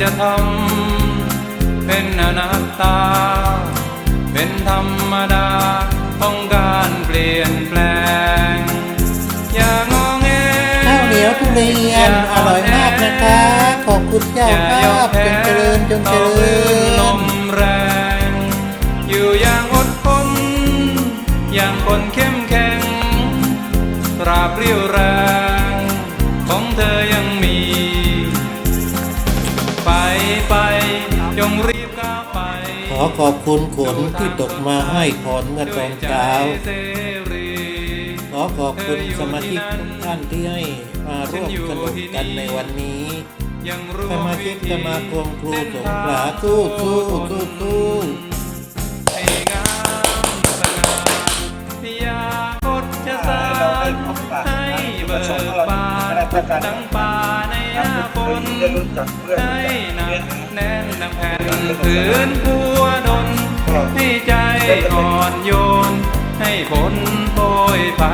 จะทำเป็นอนัตตา เป็นธรรมดาของการเปลี่ยนแปลง อย่างอแงข้าวเหนียวทุเรียนอร่อยมากนะคะขอบคุณเจ้าอย่ายอภามพแพ้จงเจริญจงเจต่อริคลื่นลญมแรง อยู่อย่างอดทนอย่างคนเข้มแข็งตราบเรียวแรง ของเธอยัง อขอบคุณฝนที่ตกมาให้พรเมื่อตอนเช้า ขอขอบคุณสมาชิกทุกท่านที่ให้มาร่วมสนุกกันในวันนี้สมาชิกสมาคมครูสงขลาสู้สู้สู้สู้ให้งามสง่าอย่าคดจะสานให้เบิกบานดังป่าในหน้าฝนได้รู้จักเพื่อนให้หนักแน่นดังแผ่น ผืนพัวดนให้ใจอ่อนโยน ให้ผลโพยไป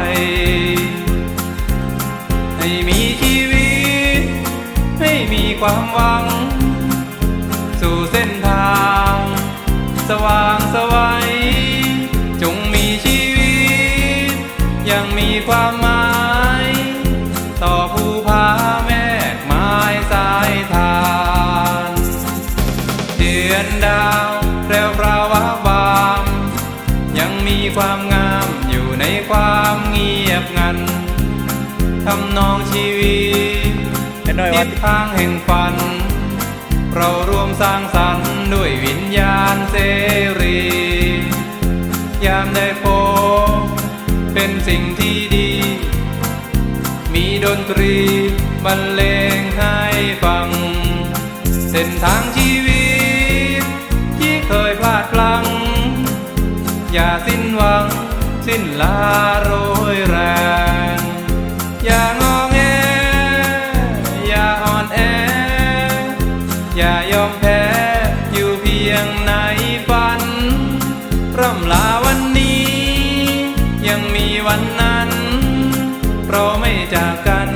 ให้มีชีวิต ให้มีความหวัง สู่เส้นทาง สว่างสวัยจงมีชีวิต ยังมีความหมาย ความงามอยู่ในความเงียบงันทำนองชีวิตเป็นหน่อยทิวันศทางแห่งฝัน เรารวมสร้างสรรค์ด้วยวิญญาณเสรี ยามได้พบเป็นสิ่งที่ดี มีดนตรีบรรเลงให้ฟัง เส้นทางชีวิตที่เคยพลาดพลั้งอย่าสิ้นหวัง สิ้นลาโรยแรง อย่างอแง อย่าอ่อนแอ อย่ายอมแพ้ อยู่เพียงในฝัน ร่ำลาวันนี้ ยังมีวันนั้น เราไม่จากกัน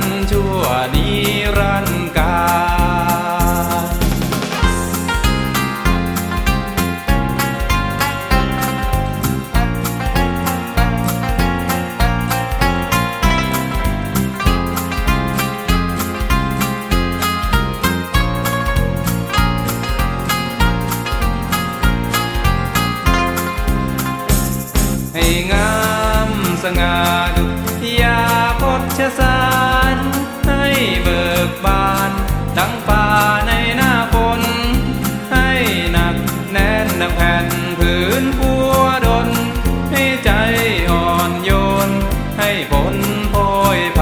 สง่าดุจยาพชสารให้เบิกบาน ดังป่าในหน้าฝนให้หนักแน่นดังแผ่นผืนพัวดน ให้ใจอ่อนโยน ให้ผลโพยไป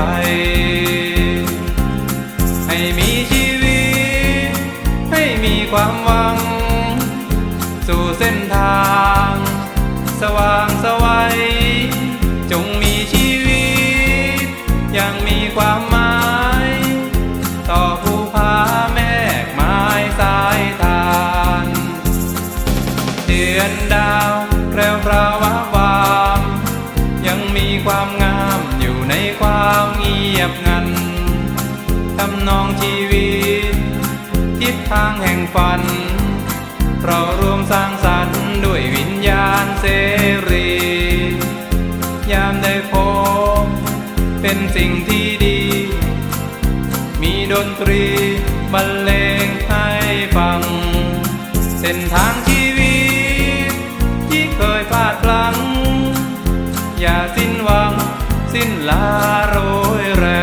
ให้มีชีวิต ให้มีความหวัง สู่เส้นทาง สว่าง ทำนองชีวิต ทิศทางแห่งฝัน เรารวมสร้างสรรค์ด้วยวิญญาณเสรี ยามได้พบ เป็นสิ่งที่ดี มีดนตรีบรรเลงให้ฟัง เส้นทางชีวิต ที่เคยพลาดพลั้ง อย่าสิ้นหวัง สิ้นลาโรยแรง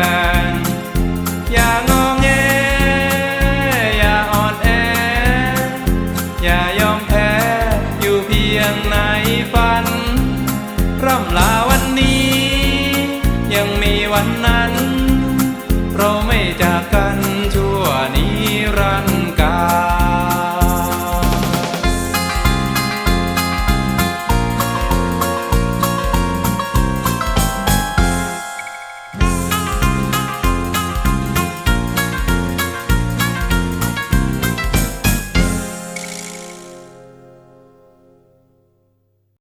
ร่ำลา